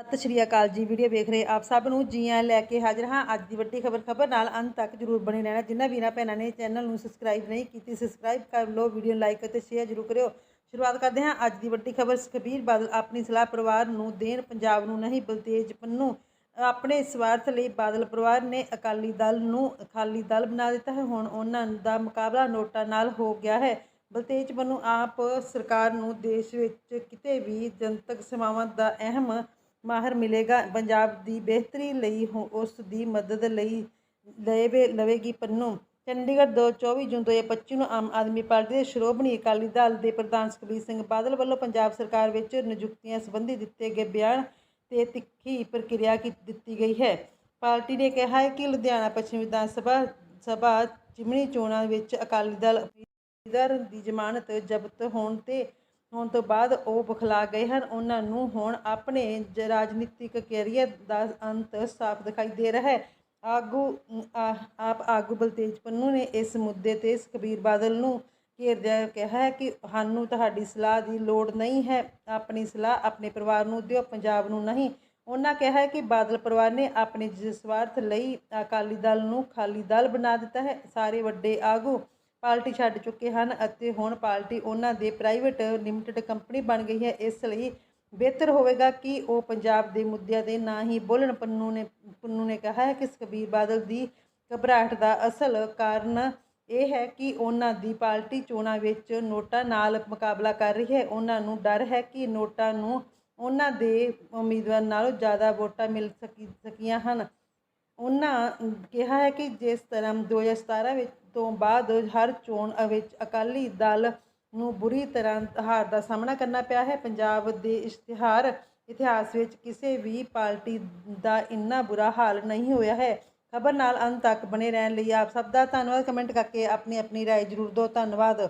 ਸਤਿ ਸ਼੍ਰੀ ਅਕਾਲ ਜੀ। ਵੀਡੀਓ ਵੇਖ ਰਹੇ ਆਪ ਸਭ ਨੂੰ। ਜੀ ਆਇਆਂ ਲੈ ਕੇ ਹਾਜ਼ਰ ਹਾਂ। ਅੱਜ ਦੀ ਵੱਡੀ ਖਬਰ ਖਬਰ ਨਾਲ ਅੰਤ ਤੱਕ ਜਰੂਰ ਬਣੇ ਰਹਿਣਾ। ਜਿਨ੍ਹਾਂ ਵੀਰਾਂ ਭੈਣਾਂ ਨੇ ਚੈਨਲ ਨੂੰ ਸਬਸਕ੍ਰਾਈਬ ਨਹੀਂ ਕੀਤੀ ਸਬਸਕ੍ਰਾਈਬ ਕਰ ਲਓ। ਵੀਡੀਓ ਲਾਈਕ ਅਤੇ ਸ਼ੇਅਰ ਜਰੂਰ ਕਰਿਓ। ਸ਼ੁਰੂਆਤ ਕਰਦੇ ਹਾਂ। ਅੱਜ ਦੀ ਵੱਡੀ ਖਬਰ, ਸੁਖਬੀਰ ਬਾਦਲ ਆਪਣੀ ਸਲਾਹ ਪਰਿਵਾਰ ਨੂੰ ਦੇਣ ਪੰਜਾਬ ਨੂੰ ਨਹੀਂ ਬਲਤੇਜ ਪੰਨੂ ਆਪਣੇ ਸਵਾਰਥ ਲਈ ਬਾਦਲ ਪਰਿਵਾਰ ਨੇ ਅਕਾਲੀ ਦਲ ਨੂੰ ਅਕਾਲੀ ਦਲ ਬਣਾ ਦਿੱਤਾ ਹੈ। ਹੁਣ ਉਹਨਾਂ ਦਾ ਮੁਕਾਬਲਾ ਨੋਟਾਂ ਨਾਲ ਹੋ ਗਿਆ ਹੈ। ਬਲਤੇਜ ਪੰਨੂ ਆਪ ਸਰਕਾਰ ਨੂੰ ਦੇਸ਼ ਵਿੱਚ ਕਿਤੇ ਵੀ ਜਨਤਕ ਸੇਵਾਵਾਂ ਦਾ ਅਹਿਮ ਮਾਹਰ ਮਿਲੇਗਾ। ਪੰਜਾਬ ਦੀ ਬਿਹਤਰੀ ਲਈ ਹੁ- ਉਸ ਦੀ ਮਦਦ ਲਈ ਲਏਵੇ, ਲਵੇਗੀ ਪੰਨੂ। ਚੰਡੀਗੜ੍ਹ ਦੋ 24 ਜੂਨ 2025 ਨੂੰ ਆਮ ਆਦਮੀ ਪਾਰਟੀ ਦੇ ਸ਼੍ਰੋਮਣੀ ਅਕਾਲੀ ਦਲ ਦੇ ਪ੍ਰਧਾਨ ਸੁਖਬੀਰ ਸਿੰਘ ਬਾਦਲ ਵੱਲੋਂ ਪੰਜਾਬ ਸਰਕਾਰ ਵਿੱਚ ਨਿਯੁਕਤੀਆਂ ਸੰਬੰਧੀ ਦਿੱਤੇ ਗਏ ਬਿਆਨ ਤੇ ਤਿੱਖੀ ਪ੍ਰਕਿਰਿਆ ਕੀ, ਦਿੱਤੀ ਗਈ ਹੈ। ਪਾਰਟੀ ਨੇ ਕਿਹਾ ਹੈ ਕਿ ਲੁਧਿਆਣਾ ਪੱਛਮੀ ਵਿਧਾਨ ਸਭਾ ਸਭਾ ਚਿਮਣੀ ਚੋਣਾਂ ਵਿੱਚ ਅਕਾਲੀ ਦਲ ਲੀਡਰ ਦੀ ਜ਼ਮਾਨਤ ਜ਼ਬਤ ਹੋਣ ਤੇ ਹੋਣ ਤੋਂ ਬਾਅਦ ਉਹ ਬੁਖਲਾ ਗਏ ਹਨ। ਉਹਨਾਂ ਨੂੰ ਹੁਣ ਆਪਣੇ ਜ- ਰਾਜਨੀਤਿਕ ਕੈਰੀਅਰ ਦਾ ਅੰਤ ਸਾਫ਼ ਦਿਖਾਈ ਦੇ ਰਿਹਾ ਹੈ। ਆਗੂ ਆਪ ਆਗੂ ਬਲਤੇਜ ਪੰਨੂ ਨੇ ਇਸ ਮੁੱਦੇ ਤੇ ਸੁਖਬੀਰ ਬਾਦਲ ਨੂੰ ਘੇਰਦਿਆਂ ਕਿਹਾ ਹੈ ਕਿ ਸਾਨੂੰ ਤੁਹਾਡੀ ਸਲਾਹ ਦੀ ਲੋੜ ਨਹੀਂ ਹੈ। ਆਪਣੀ ਸਲਾਹ ਆਪਣੇ ਪਰਿਵਾਰ ਨੂੰ ਦਿਓ, ਪੰਜਾਬ ਨੂੰ ਨਹੀਂ। ਉਹਨਾਂ ਕਿਹਾ ਕਿ ਬਾਦਲ ਪਰਿਵਾਰ ਨੇ ਆਪਣੇ ਜਸਵਾਰਥ ਲਈ ਅਕਾਲੀ ਦਲ ਨੂੰ ਖਾਲੀ ਦਲ ਬਣਾ ਦਿੱਤਾ ਹੈ। ਸਾਰੇ ਵੱਡੇ ਆਗੂ ਪਾਰਟੀ ਛੱਡ ਚੁੱਕੇ ਹਨ ਅਤੇ ਹੁਣ ਪਾਰਟੀ ਉਹਨਾਂ ਦੇ ਪ੍ਰਾਈਵੇਟ ਲਿਮਟਿਡ ਕੰਪਨੀ ਬਣ ਗਈ ਹੈ। ਇਸ ਲਈ ਬਿਹਤਰ ਹੋਵੇਗਾ ਕਿ ਉਹ ਪੰਜਾਬ ਦੇ ਮੁੱਦਿਆਂ ਤੇ ਨਾ ਹੀ ਬੋਲਣ। ਪੰਨੂ ਨੇ ਪੰਨੂ ਨੇ ਕਿਹਾ ਹੈ ਕਿ ਸੁਖਬੀਰ ਬਾਦਲ ਦੀ ਘਬਰਾਹਟ ਦਾ ਅਸਲ ਕਾਰਨ ਇਹ ਹੈ ਕਿ ਉਹਨਾਂ ਦੀ ਪਾਰਟੀ ਚੋਣਾਂ ਵਿੱਚ ਨੋਟਾਂ ਨਾਲ ਮੁਕਾਬਲਾ ਕਰ ਰਹੀ ਹੈ। ਉਹਨਾਂ ਨੂੰ ਡਰ ਹੈ ਕਿ ਨੋਟਾਂ ਨੂੰ ਉਹਨਾਂ ਦੇ ਉਮੀਦਵਾਰ ਨਾਲੋਂ ਜ਼ਿਆਦਾ ਵੋਟਾਂ ਮਿਲ ਸਕੀ, ਸਕੀਆਂ ਹਨ। ਉਹਨਾਂ ਕਿਹਾ ਹੈ ਕਿ ਜਿਸ ਤਰ੍ਹਾਂ 2017 ਵਿੱਚ ਤੋਂ ਬਾਅਦ ਹਰ ਚੋਣ ਵਿੱਚ ਅਕਾਲੀ ਦਲ ਨੂੰ ਬੁਰੀ ਤਰ੍ਹਾਂ ਹਾਰ ਦਾ ਸਾਹਮਣਾ ਕਰਨਾ ਪਿਆ ਹੈ ਪੰਜਾਬ ਦੇ ਇਸ਼ਤਿਹਾਰ ਇਤਿਹਾਸ ਵਿੱਚ ਕਿਸੇ ਵੀ ਪਾਰਟੀ ਦਾ ਇੰਨਾ ਬੁਰਾ ਹਾਲ ਨਹੀਂ ਹੋਇਆ ਹੈ ਖਬਰ ਨਾਲ ਅੰਤ ਤੱਕ ਬਣੇ ਰਹਿਣ ਲਈ ਆਪ ਸਭ ਦਾ ਧੰਨਵਾਦ ਕਮੈਂਟ ਕਰਕੇ ਆਪਣੀ ਆਪਣੀ رائے ਜ਼ਰੂਰ ਦਿਓ ਧੰਨਵਾਦ